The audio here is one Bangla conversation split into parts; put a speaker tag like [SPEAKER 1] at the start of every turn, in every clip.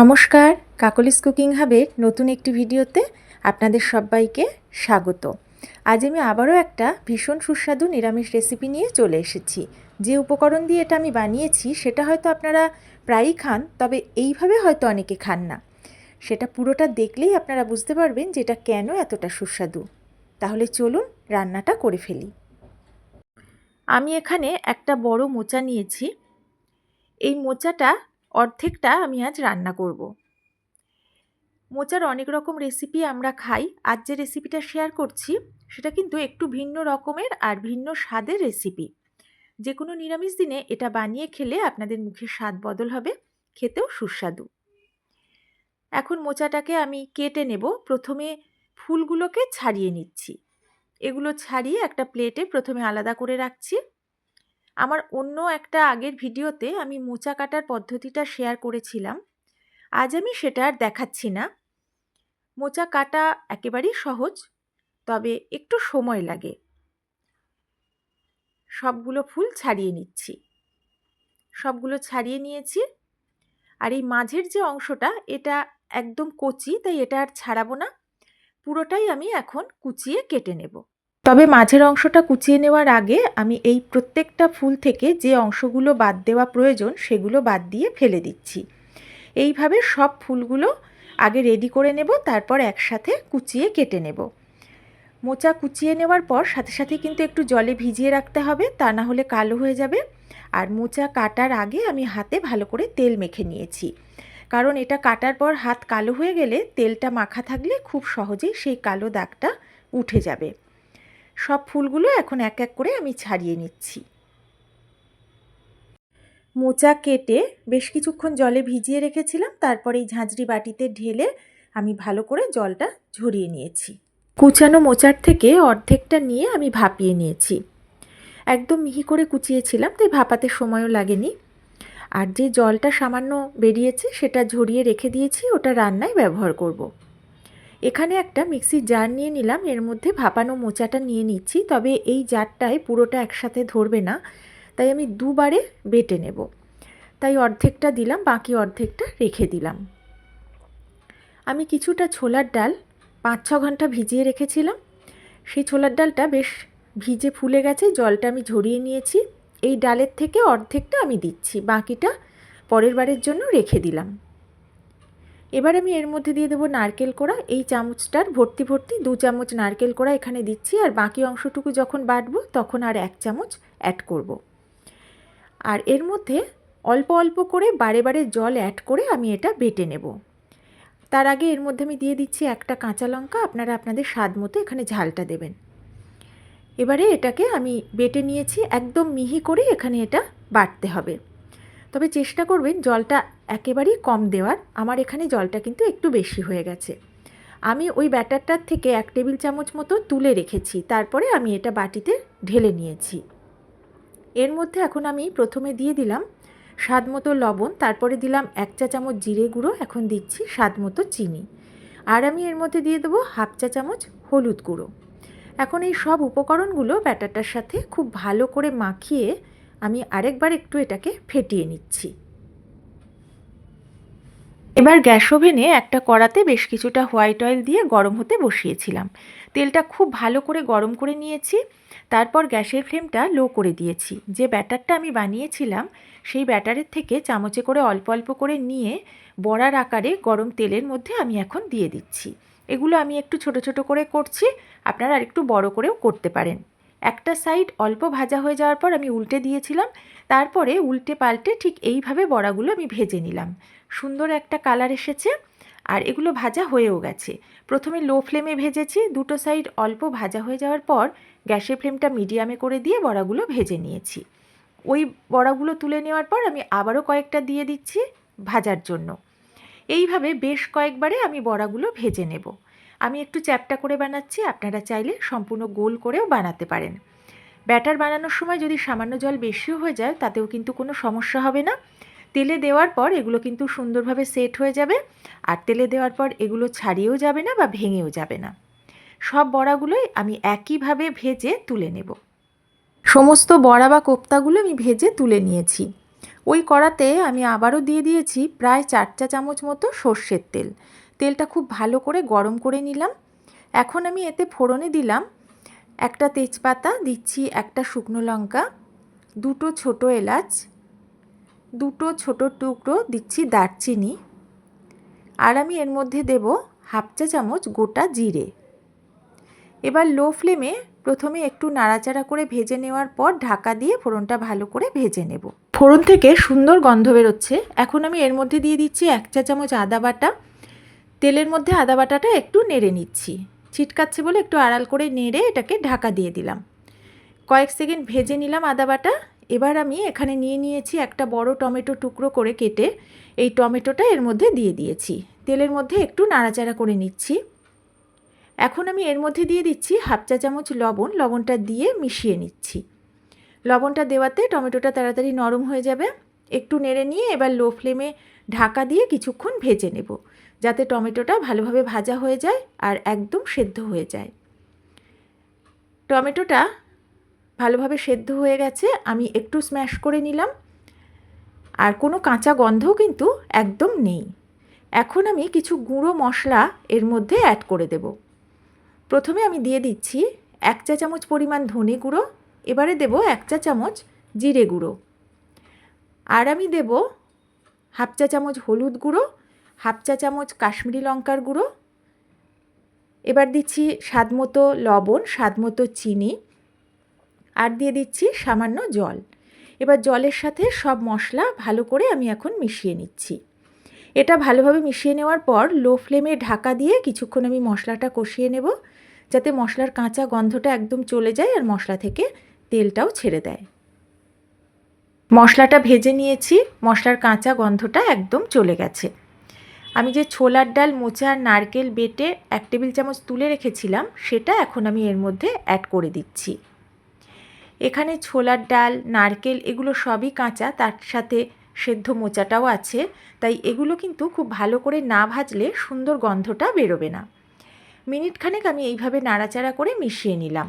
[SPEAKER 1] নমস্কার, কাকলিস কুকিং হাবের নতুন একটি ভিডিওতে আপনাদের সবাইকে স্বাগত। আজ আমি আবারও একটা ভীষণ সুস্বাদু নিরামিষ রেসিপি নিয়ে চলে এসেছি। যে উপকরণ দিয়ে এটা আমি বানিয়েছি, সেটা হয়তো আপনারা প্রায়ই খান, তবে এইভাবে হয়তো অনেকে খান না। সেটা পুরোটা দেখলেই আপনারা বুঝতে পারবেন যে এটা কেন এতটা সুস্বাদু। তাহলে চলুন রান্নাটা করে ফেলি। আমি এখানে একটা বড় মোচা নিয়েছি। এই মোচাটা অর্ধেকটা আমি আজ রান্না করব। মোচার অনেক রকম রেসিপি আমরা খাই। আজ যে রেসিপিটা শেয়ার করছি, সেটা কিন্তু একটু ভিন্ন রকমের আর ভিন্ন স্বাদের রেসিপি যে কোনো নিরামিষ দিনে এটা বানিয়ে খেলে আপনাদের মুখের স্বাদ বদল হবে, খেতেও সুস্বাদু। এখন মোচাটাকে আমি কেটে নেব। প্রথমে ফুলগুলোকে ছাড়িয়ে নিচ্ছি। এগুলো ছাড়িয়ে একটা প্লেটে প্রথমে আলাদা করে রাখছি। আমার অন্য একটা আগের ভিডিওতে আমি মোচা কাটার পদ্ধতিটা শেয়ার করেছিলাম। আজ আমি সেটা আর দেখাচ্ছি না। মোচা কাটা একেবারেই সহজ, তবে একটু সময় লাগে। সবগুলো ফুল ছাড়িয়ে নিচ্ছি। সবগুলো ছাড়িয়ে নিয়েছি। আর এই মাঝের যে অংশটা, এটা একদম কচি, তাই এটা আর ছাড়াবো না। পুরোটাই আমি এখন কুচিয়ে কেটে নেব। তবে মাঝের অংশটা কুচিয়ে নেওয়ার আগে আমি এই প্রত্যেকটা ফুল থেকে যে অংশগুলো বাদ দেওয়া প্রয়োজন সেগুলো বাদ দিয়ে ফেলে দিচ্ছি। এইভাবে সব ফুলগুলো আগে রেডি করে নেব, তারপর একসাথে কুচিয়ে কেটে নেব। মোচা কুচিয়ে নেওয়ার পর সাথে সাথে কিন্তু একটু জলে ভিজিয়ে রাখতে হবে, তা না হলে কালো হয়ে যাবে। আর মোচা কাটার আগে আমি হাতে ভালো করে তেল মেখে নিয়েছি। কারণ এটা কাটার পর হাত কালো হয়ে গেলে তেলটা মাখা থাকলে খুব সহজেই সেই কালো দাগটা উঠে যাবে। সব ফুলগুলো এখন এক এক করে আমি ছাড়িয়ে নিচ্ছি। মোচা কেটে বেশ কিছুক্ষণ জলে ভিজিয়ে রেখেছিলাম, তারপরে এই ঝাঁঝরি বাটিতে ঢেলে আমি ভালো করে জলটা ঝরিয়ে নিয়েছি। কুচানো মোচার থেকে অর্ধেকটা নিয়ে আমি ভাপিয়ে নিয়েছি। একদম মিহি করে কুচিয়েছিলাম, তাই ভাপাতে সময়ও লাগেনি। আর যে জলটা সামান্য বেরিয়েছে সেটা ঝরিয়ে রেখে দিয়েছি, ওটা রান্নায় ব্যবহার করব। এখানে একটা মিক্সির জার নিয়ে নিলাম, এর মধ্যে ভাপানো মোচাটা নিয়ে নিচ্ছি, তবে এই জারটায় পুরোটা একসাথে ধরবে না, তাই আমি দুবারে বেটে নেব। তাই অর্ধেকটা দিলাম, বাকি অর্ধেকটা রেখে দিলাম। আমি কিছুটা ছোলার ডাল পাঁচ ছ ঘণ্টা ভিজিয়ে রেখেছিলাম। সেই ছোলার ডালটা বেশ ভিজে ফুলে গেছে, জলটা আমি ঝরিয়ে নিয়েছি। এই ডালের থেকে অর্ধেকটা আমি দিচ্ছি, বাকিটা পরের বারের জন্য রেখে দিলাম। এবার আমি এর মধ্যে দিয়ে দেবো নারকেল কোড়া। এই চামচটার ভর্তি ভর্তি দু চামচ নারকেল কোড়া এখানে দিচ্ছি আর বাকি অংশটুকু যখন বাটবো তখন আর এক চামচ অ্যাড করব। আর এর মধ্যে অল্প অল্প করে বারে বারে জল অ্যাড করে আমি এটা বেটে নেব। তার আগে এর মধ্যে আমি দিয়ে দিচ্ছি একটা কাঁচা লঙ্কা, আপনারা আপনাদের স্বাদ মতো এখানে ঝালটা দেবেন। এবারে এটাকে আমি বেটে নিয়েছি, একদম মিহি করে এখানে এটা বাটতে হবে। তবে চেষ্টা করবেন জলটা একেবারেই কম দেওয়ার। আমার এখানে জলটা কিন্তু একটু বেশি হয়ে গেছে। আমি ওই ব্যাটারটার থেকে এক টেবিল চামচ মতো তুলে রেখেছি। তারপরে আমি এটা বাটিতে ঢেলে নিয়েছি। এর মধ্যে এখন আমি প্রথমে দিয়ে দিলাম স্বাদ মতো লবণ, তারপরে দিলাম এক চা চামচ জিরে গুঁড়ো, এখন দিচ্ছি স্বাদ মতো চিনি। আর আমি এর মধ্যে দিয়ে দেবো হাফ চা চামচ হলুদ গুঁড়ো। এখন এই সব উপকরণগুলো ব্যাটারটার সাথে খুব ভালো করে মাখিয়ে আমি আরেকবার একটু এটাকে ফেটিয়ে নিচ্ছি। এবার গ্যাস ওভেনে একটা কড়াতে বেশ কিছুটা হোয়াইট অয়েল দিয়ে গরম হতে বসিয়েছিলাম। তেলটা খুব ভালো করে গরম করে নিয়েছি, তারপর গ্যাসের ফ্লেমটা লো করে দিয়েছি। যে ব্যাটারটা আমি বানিয়েছিলাম, সেই ব্যাটারের থেকে চামচে করে অল্প অল্প করে নিয়ে বড়ার আকারে গরম তেলের মধ্যে আমি এখন দিয়ে দিচ্ছি। এগুলো আমি একটু ছোট ছোট করে করছি, আপনারা আর একটু বড় করেও করতে পারেন। একটা সাইড অল্প ভাজা হয়ে যাওয়ার পর আমি উল্টে দিয়েছিলাম, তারপরে উল্টে পাল্টে ঠিক এইভাবে বড়াগুলো আমি ভেজে নিলাম। সুন্দর একটা কালার এসেছে আর এগুলো ভাজা হয়েও গেছে। প্রথমে লো ফ্লেমে ভেজেছি, দুটো সাইড অল্প ভাজা হয়ে যাওয়ার পর গ্যাসের ফ্লেমটা মিডিয়ামে করে দিয়ে বড়াগুলো ভেজে নিয়েছি। ওই বড়াগুলো তুলে নেওয়ার পর আমি আবারও কয়েকটা দিয়ে দিচ্ছি ভাজার জন্য। এইভাবে বেশ কয়েকবারে আমি বড়াগুলো ভেজে নেব। আমি একটু চ্যাপটা করে বানাচ্ছি, আপনারা চাইলে সম্পূর্ণ গোল করেও বানাতে পারেন। ব্যাটার বানানোর সময় যদি সামান্য জল বেশিও হয়ে যায়, তাতেও কিন্তু কোনো সমস্যা হবে না। তেলে দেওয়ার পর এগুলো কিন্তু সুন্দরভাবে সেট হয়ে যাবে, আর তেলে দেওয়ার পর এগুলো ছাড়িয়েও যাবে না বা ভেঙেও যাবে না। সব বড়াগুলোই আমি একইভাবে ভেজে তুলে নেব। সমস্ত বড়া বা কোপ্তাগুলো আমি ভেজে তুলে নিয়েছি। ওই কড়াতে আমি আবারও দিয়ে দিয়েছি প্রায় চার চা চামচ মতো সর্ষের তেল। তেলটা খুব ভালো করে গরম করে নিলাম। এখন আমি এতে ফোড়নে দিলাম একটা তেজপাতা, দিচ্ছি একটা শুকনো লঙ্কা, দুটো ছোট এলাচ, দুটো ছোট টুকরো, দিচ্ছি দারচিনি, আর আমি এর মধ্যে দেব হাফ চা চামচ গোটা জিরে। এবার লো ফ্লেমে প্রথমে একটু নাড়াচাড়া করে ভেজে নেওয়ার পর ঢাকা দিয়ে ফোড়নটা ভালো করে ভেজে নেব। ফোড়ন থেকে সুন্দর গন্ধ বেরোচ্ছে। এখন আমি এর মধ্যে দিয়ে দিচ্ছি এক চা চামচ আদা বাটা তেলের মধ্যে আদা বাটাটা একটু নেড়ে নিচ্ছি। ছিটকাচ্ছে বলে একটু আড়াল করে নেড়ে এটাকে ঢাকা দিয়ে দিলাম। কয়েক সেকেন্ড ভেজে নিলাম আদা বাটা। এবার আমি এখানে নিয়ে নিয়েছি একটা বড় টমেটো টুকরো করে কেটে এই টমেটোটা এর মধ্যে দিয়ে দিয়েছি। তেলের মধ্যে একটু নাড়াচাড়া করে নিচ্ছি। এখন আমি এর মধ্যে দিয়ে দিচ্ছি হাফ চা চামচ লবণ। লবণটা দিয়ে মিশিয়ে নিচ্ছি। লবণটা দেওয়াতে টমেটোটা তাড়াতাড়ি নরম হয়ে যাবে। একটু নেড়ে নিয়ে এবার লো ফ্লেমে ঢাকা দিয়ে কিছুক্ষণ ভেজে নেব। যাতে টমেটোটা ভালোভাবে ভাজা হয়ে যায় আর একদম সেদ্ধ হয়ে যায়। টমেটোটা ভালোভাবে সেদ্ধ হয়ে গেছে, আমি একটু স্ম্যাশ করে নিলাম। আর কোনো কাঁচা গন্ধও কিন্তু একদম নেই। এখন আমি কিছু গুঁড়ো মশলা এর মধ্যে অ্যাড করে দেব। প্রথমে আমি দিয়ে দিচ্ছি এক চা চামচ পরিমাণ ধনে গুঁড়ো, এবারে দেব এক চা চামচ জিরে গুঁড়ো। আর আমি দেব হাফ চা চামচ হলুদ গুঁড়ো হাফ চা চামচ কাশ্মীরি লঙ্কার গুঁড়ো। এবার দিচ্ছি স্বাদ মতো লবণ, স্বাদ মতো চিনি। আর দিয়ে দিচ্ছি সামান্য জল। এবার জলের সাথে সব মশলা ভালো করে আমি এখন মিশিয়ে নিচ্ছি। এটা ভালোভাবে মিশিয়ে নেওয়ার পর লো ফ্লেমে ঢাকা দিয়ে কিছুক্ষণ আমি মশলাটা কষিয়ে নেব, যাতে মশলার কাঁচা গন্ধটা একদম চলে যায় আর মশলা থেকে তেলটাও ছেড়ে দেয়। মশলাটা ভেজে নিয়েছি, মশলার কাঁচা গন্ধটা একদম চলে গেছে। আমি যে ছোলার ডাল, মোচা আর নারকেল বেটে এক টেবিল চামচ তুলে রেখেছিলাম, সেটা এখন আমি এর মধ্যে অ্যাড করে দিচ্ছি। এখানে ছোলার ডাল, নারকেল এগুলো সবই কাঁচা, তার সাথে সেদ্ধ মোচাটাও আছে, তাই এগুলো কিন্তু খুব ভালো করে না ভাজলে সুন্দর গন্ধটা বেরোবে না। মিনিটখানেক আমি এইভাবে নাড়াচাড়া করে মিশিয়ে নিলাম।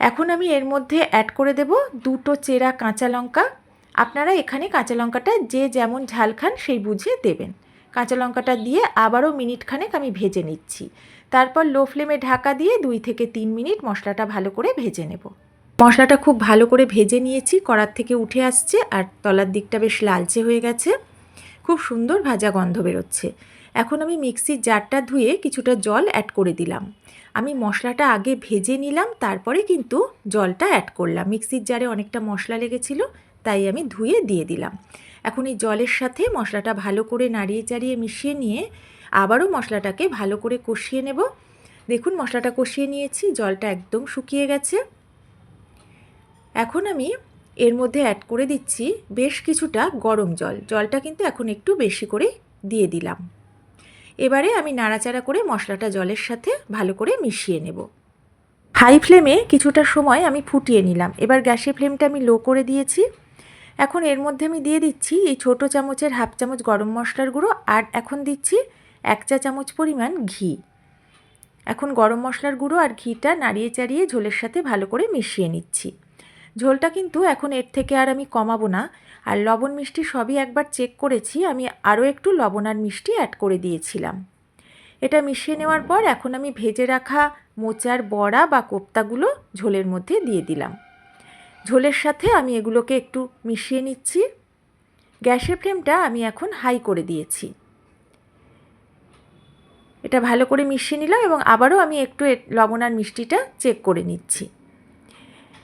[SPEAKER 1] এখন আমি এর মধ্যে অ্যাড করে দেব দুটো চেরা কাঁচা লঙ্কা আপনারা এখানে কাঁচা লঙ্কাটা যে যেমন ঝাল খান সেই বুঝে দেবেন। কাঁচা লঙ্কাটা দিয়ে আবারও মিনিট খানেক আমি ভেজে নিচ্ছি। তারপর লো ফ্লেমে ঢাকা দিয়ে দুই থেকে তিন মিনিট মশলাটা ভালো করে ভেজে নেব। মশলাটা খুব ভালো করে ভেজে নিয়েছি, কড়ার থেকে উঠে আসছে আর তলার দিকটা বেশ লালচে হয়ে গেছে। খুব সুন্দর ভাজা গন্ধ বেরোচ্ছে। এখন আমি মিক্সির জারটা ধুয়ে কিছুটা জল অ্যাড করে দিলাম। আমি মশলাটা আগে ভেজে নিলাম, তারপরে কিন্তু জলটা অ্যাড করলাম। মিক্সির জারে অনেকটা মশলা লেগেছিল তাই আমি ধুয়ে দিয়ে দিলাম। এখন এই জলের সাথে মশলাটা ভালো করে নাড়িয়ে চাড়িয়ে মিশিয়ে নিয়ে আবারও মশলাটাকে ভালো করে কষিয়ে নেব। দেখুন মশলাটা কষিয়ে নিয়েছি, জলটা একদম শুকিয়ে গেছে। এখন আমি এর মধ্যে অ্যাড করে দিচ্ছি বেশ কিছুটা গরম জল। জলটা কিন্তু এখন একটু বেশি করে দিয়ে দিলাম। এবারে আমি নাড়াচাড়া করে মশলাটা জলের সাথে ভালো করে মিশিয়ে নেব। হাই ফ্লেমে কিছুটা সময় আমি ফুটিয়ে নিলাম। এবার গ্যাসের ফ্লেমটা আমি লো করে দিয়েছি। এখন এর মধ্যে আমি দিয়ে দিচ্ছি এই ছোটো চামচের হাফ চামচ গরম মশলার গুঁড়ো আর এখন দিচ্ছি এক চা চামচ পরিমাণ ঘি। এখন গরম মশলার গুঁড়ো আর ঘিটা নাড়িয়ে চাড়িয়ে ঝোলের সাথে ভালো করে মিশিয়ে নিচ্ছি। ঝোলটা কিন্তু এখন এর থেকে আর আমি কমাবো না। আর লবণ মিষ্টি সবই একবার চেক করেছি, আমি আরও একটু লবণ আর মিষ্টি অ্যাড করে দিয়েছিলাম। এটা মিশিয়ে নেওয়ার পর এখন আমি ভেজে রাখা মোচার বড়া বা কোপ্তাগুলো ঝোলের মধ্যে দিয়ে দিলাম। ঝোলের সাথে আমি এগুলোকে একটু মিশিয়ে নিচ্ছি। গ্যাসের ফ্লেমটা আমি এখন হাই করে দিয়েছি। এটা ভালো করে মিশিয়ে নিলাম এবং আবারও আমি একটু লবণ আর মিষ্টিটা চেক করে নিচ্ছি।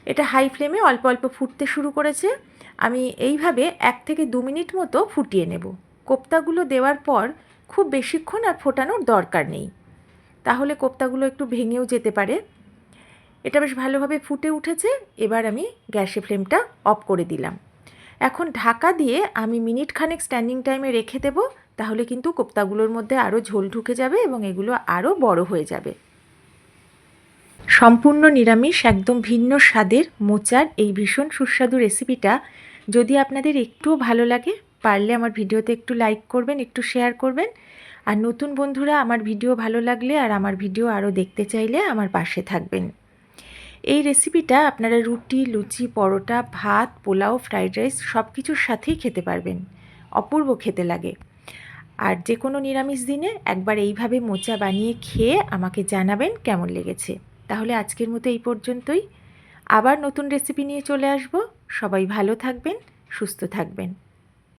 [SPEAKER 1] এটা হাই ফ্লেমে অল্প অল্প ফুটতে শুরু করেছে। আমি এইভাবে এক থেকে দু মিনিট মতো ফুটিয়ে নেব। কোপ্তাগুলো দেওয়ার পর খুব বেশিক্ষণ আর ফোটানোর দরকার নেই। তাহলে কোপ্তাগুলো একটু ভেঙেও যেতে পারে। এটা বেশ ভালোভাবে ফুটে উঠেছে, এবার আমি গ্যাসে ফ্লেমটা অফ করে দিলাম। এখন ঢাকা দিয়ে আমি মিনিট খানেক স্ট্যান্ডিং টাইমে রেখে দেব, তাহলে কিন্তু কোপ্তাগুলোর মধ্যে আরও ঝোল ঢুকে যাবে এবং এগুলো আরও বড় হয়ে যাবে। সম্পূর্ণ নিরামিষ, একদম ভিন্ন স্বাদের মোচার এই ভীষণ সুস্বাদু রেসিপিটা। যদি আপনাদের একটুও ভালো লাগে, পারলে আমার ভিডিওতে একটু লাইক করবেন, একটু শেয়ার করবেন। আর নতুন বন্ধুরা, আমার ভিডিও ভালো লাগলে আর আমার ভিডিও আরও দেখতে চাইলে আমার পাশে থাকবেন। এই রেসিপিটা আপনারা রুটি, লুচি, পরোটা, ভাত, পোলাও ফ্রাইড রাইস সব কিছুর সাথেই খেতে পারবেন। অপূর্ব খেতে লাগে। আর যে কোনো নিরামিষ দিনে একবার এইভাবে মোচা বানিয়ে খেয়ে আমাকে জানাবেন কেমন লেগেছে। তাহলে আজকের মতো এই পর্যন্তই। আবার নতুন রেসিপি নিয়ে চলে আসব। সবাই ভালো থাকবেন, সুস্থ থাকবেন।